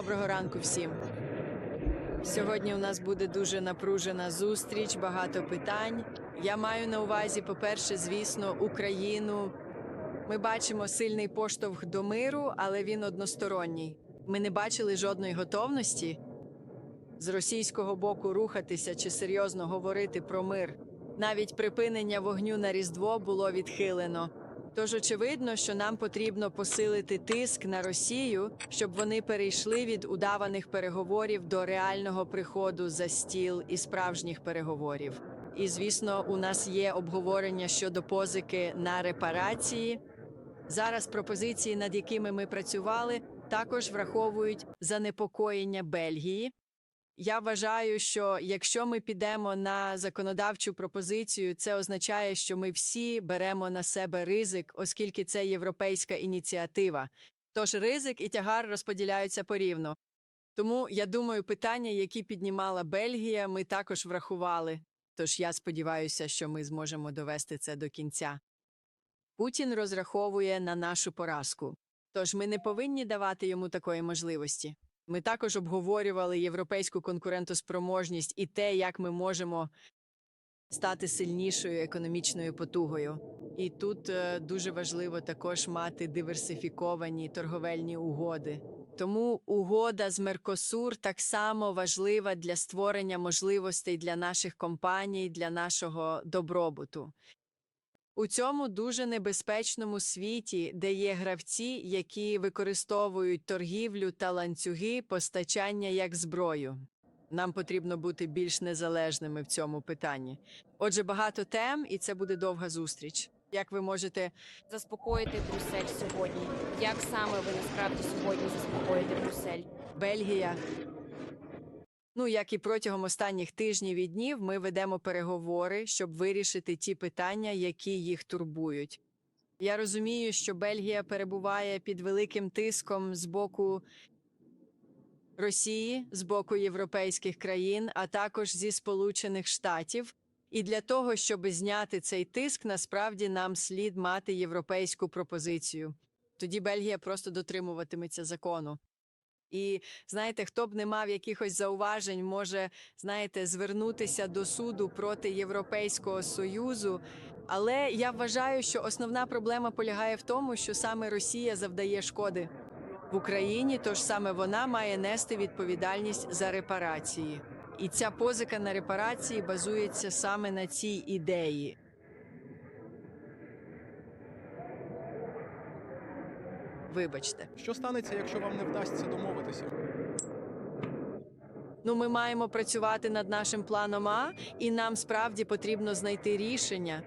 Доброго ранку всім. Сьогодні у нас буде дуже напружена зустріч, багато питань. Я маю на увазі, по-перше, звісно, Україну. Ми бачимо сильний поштовх до миру, але він односторонній. Ми не бачили жодної готовності з російського боку рухатися чи серйозно говорити про мир. Навіть припинення вогню на Різдво було відхилено. Тож очевидно, що нам потрібно посилити тиск на Росію, щоб вони перейшли від удаваних переговорів до реального приходу за стіл і справжніх переговорів. І звісно, у нас є обговорення щодо позики на репарації. Зараз пропозиції, над якими ми працювали, також враховують занепокоєння Бельгії. Я вважаю, що якщо ми підемо на законодавчу пропозицію, це означає, що ми всі беремо на себе ризик, оскільки це європейська ініціатива. Тож ризик і тягар розподіляються порівну. Тому я думаю, питання, які піднімала Бельгія, ми також врахували. Тож я сподіваюся, що ми зможемо довести це до кінця. Путін розраховує на нашу поразку. Тож ми не повинні давати йому такої можливості. Ми також обговорювали європейську конкурентоспроможність і те, як ми можемо стати сильнішою економічною потугою. І тут е, дуже важливо також мати диверсифіковані торговельні угоди. Тому угода з Меркосур так само важлива для створення можливостей для наших компаній, для нашого добробуту. У цьому дуже небезпечному світі, де є гравці, які використовують торгівлю та ланцюги постачання як зброю. Нам потрібно бути більш незалежними в цьому питанні. Отже, багато тем, і це буде довга зустріч. Як ви можете заспокоїти Брюссель сьогодні? Як саме ви насправді сьогодні заспокоїте Брюссель? Бельгія. Ну, як і протягом останніх тижнів і днів, ми ведемо переговори, щоб вирішити ті питання, які їх турбують. Я розумію, що Бельгія перебуває під великим тиском з боку Росії, з боку європейських країн, а також зі Сполучених Штатів. І для того, щоб зняти цей тиск, насправді нам слід мати європейську пропозицію. Тоді Бельгія просто дотримуватиметься закону. І знаєте, хто б не мав якихось зауважень, може, знаєте, звернутися до суду проти Європейського союзу. Але я вважаю, що основна проблема полягає в тому, що саме Росія завдає шкоди в Україні, тож саме вона має нести відповідальність за репарації. І ця позика на репарації базується саме на цій ідеї. Вибачте. Що станеться, якщо вам не вдасться домовитися? Ну, ми маємо працювати над нашим планом А, і нам справді потрібно знайти рішення.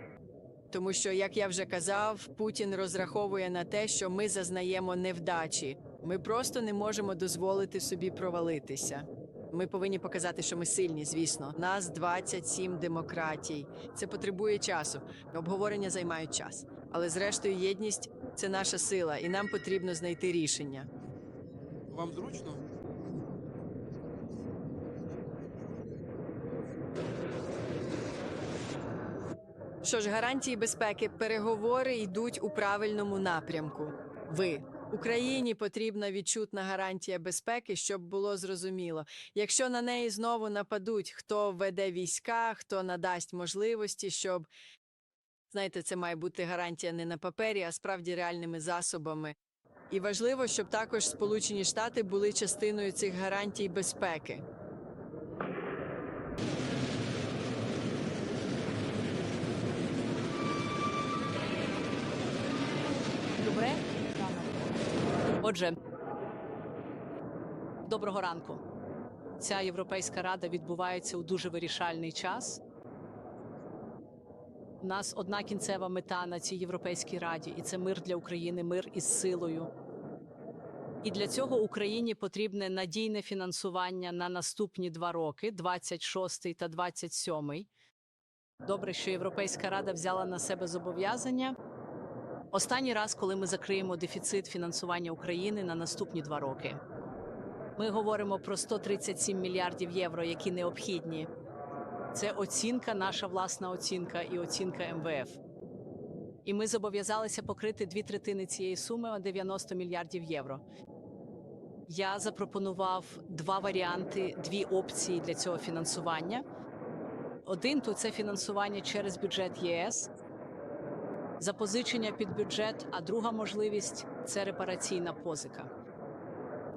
Тому що, як я вже казав, Путін розраховує на те, що ми зазнаємо невдачі. Ми просто не можемо дозволити собі провалитися. Ми повинні показати, що ми сильні, звісно. Нас 27 демократій. Це потребує часу. Обговорення займають час. Але зрештою, єдність це наша сила, і нам потрібно знайти рішення. Вам зручно? Що ж, гарантії безпеки, переговори йдуть у правильному напрямку. Ви Україні потрібна відчутна гарантія безпеки, щоб було зрозуміло. Якщо на неї знову нападуть, хто веде війська, хто надасть можливості, щоб знаєте, це має бути гарантія не на папері, а справді реальними засобами. І важливо, щоб також Сполучені Штати були частиною цих гарантій безпеки. Добре? Отже, доброго ранку. Ця Європейська рада відбувається у дуже вирішальний час. У нас одна кінцева мета на цій Європейській раді, і це мир для України, мир із силою. І для цього Україні потрібне надійне фінансування на наступні два роки 26 та 27. Добре, що Європейська рада взяла на себе зобов'язання. Останній раз, коли ми закриємо дефіцит фінансування України на наступні два роки, ми говоримо про 137 мільярдів євро, які необхідні. Це оцінка, наша власна оцінка і оцінка МВФ. І ми зобов'язалися покрити дві третини цієї суми а 90 мільярдів євро. Я запропонував два варіанти, дві опції для цього фінансування. Один то це фінансування через бюджет ЄС, запозичення під бюджет, а друга можливість це репараційна позика.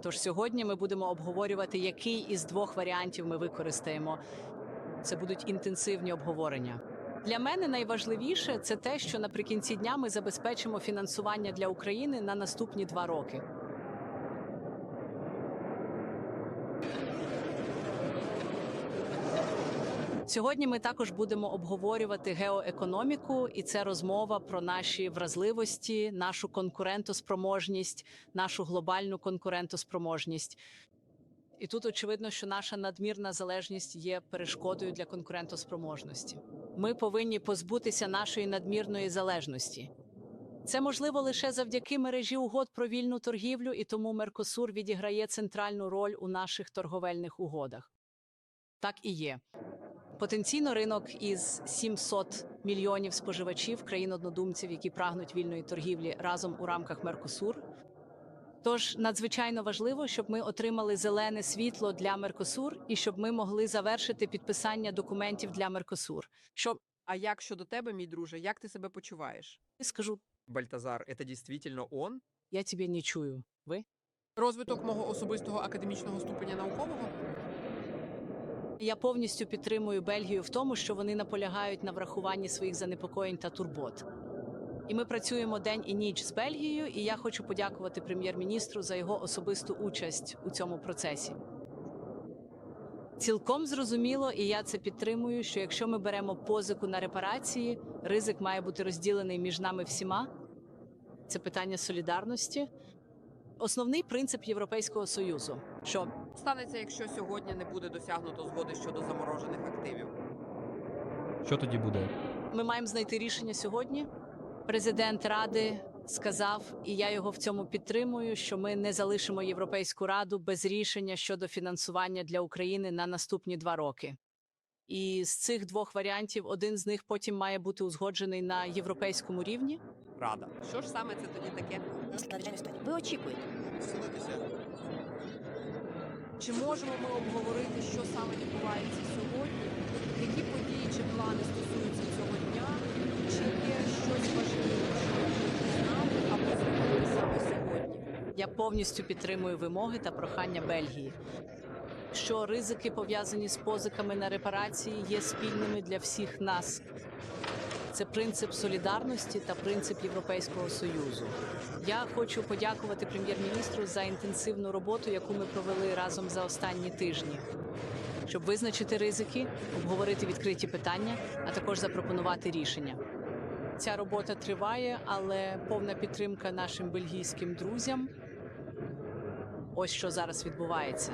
Тож сьогодні ми будемо обговорювати, який із двох варіантів ми використаємо. Це будуть інтенсивні обговорення. Для мене найважливіше це те, що наприкінці дня ми забезпечимо фінансування для України на наступні два роки. Сьогодні ми також будемо обговорювати геоекономіку, і це розмова про наші вразливості, нашу конкурентоспроможність, нашу глобальну конкурентоспроможність. І тут очевидно, що наша надмірна залежність є перешкодою для конкурентоспроможності. Ми повинні позбутися нашої надмірної залежності. Це можливо лише завдяки мережі угод про вільну торгівлю, і тому Меркосур відіграє центральну роль у наших торговельних угодах. Так і є. Потенційно ринок із 700 мільйонів споживачів країн-однодумців, які прагнуть вільної торгівлі разом у рамках Меркосур. Тож надзвичайно важливо, щоб ми отримали зелене світло для Меркосур і щоб ми могли завершити підписання документів для Меркосур. Що А як щодо тебе, мій друже, як ти себе почуваєш? скажу, Бальтазар, это действительно он? я тебе не чую. Ви? Розвиток мого особистого академічного ступеня наукового Я повністю підтримую Бельгію в тому, що вони наполягають на врахуванні своїх занепокоєнь та турбот. І ми працюємо день і ніч з Бельгією, і я хочу подякувати прем'єр-міністру за його особисту участь у цьому процесі. Цілком зрозуміло, і я це підтримую, що якщо ми беремо позику на репарації, ризик має бути розділений між нами всіма. Це питання солідарності. Основний принцип Європейського союзу, що Станеться, якщо сьогодні не буде досягнуто згоди щодо заморожених активів. Що тоді буде? Ми маємо знайти рішення сьогодні. Президент Ради сказав, і я його в цьому підтримую, що ми не залишимо Європейську раду без рішення щодо фінансування для України на наступні два роки. І з цих двох варіантів один з них потім має бути узгоджений на європейському рівні. Рада. Що ж саме це тоді таке? Ви очікуєте. Чи можемо ми обговорити, що саме відбувається сьогодні? Які події чи плани стосуються? Щось важливе, або зробили? Я повністю підтримую вимоги та прохання Бельгії. Що ризики пов'язані з позиками на репарації є спільними для всіх нас. Це принцип солідарності та принцип Європейського союзу. Я хочу подякувати прем'єр-міністру за інтенсивну роботу, яку ми провели разом за останні тижні, щоб визначити ризики, обговорити відкриті питання, а також запропонувати рішення. Ця робота триває, але повна підтримка нашим бельгійським друзям. Ось що зараз відбувається.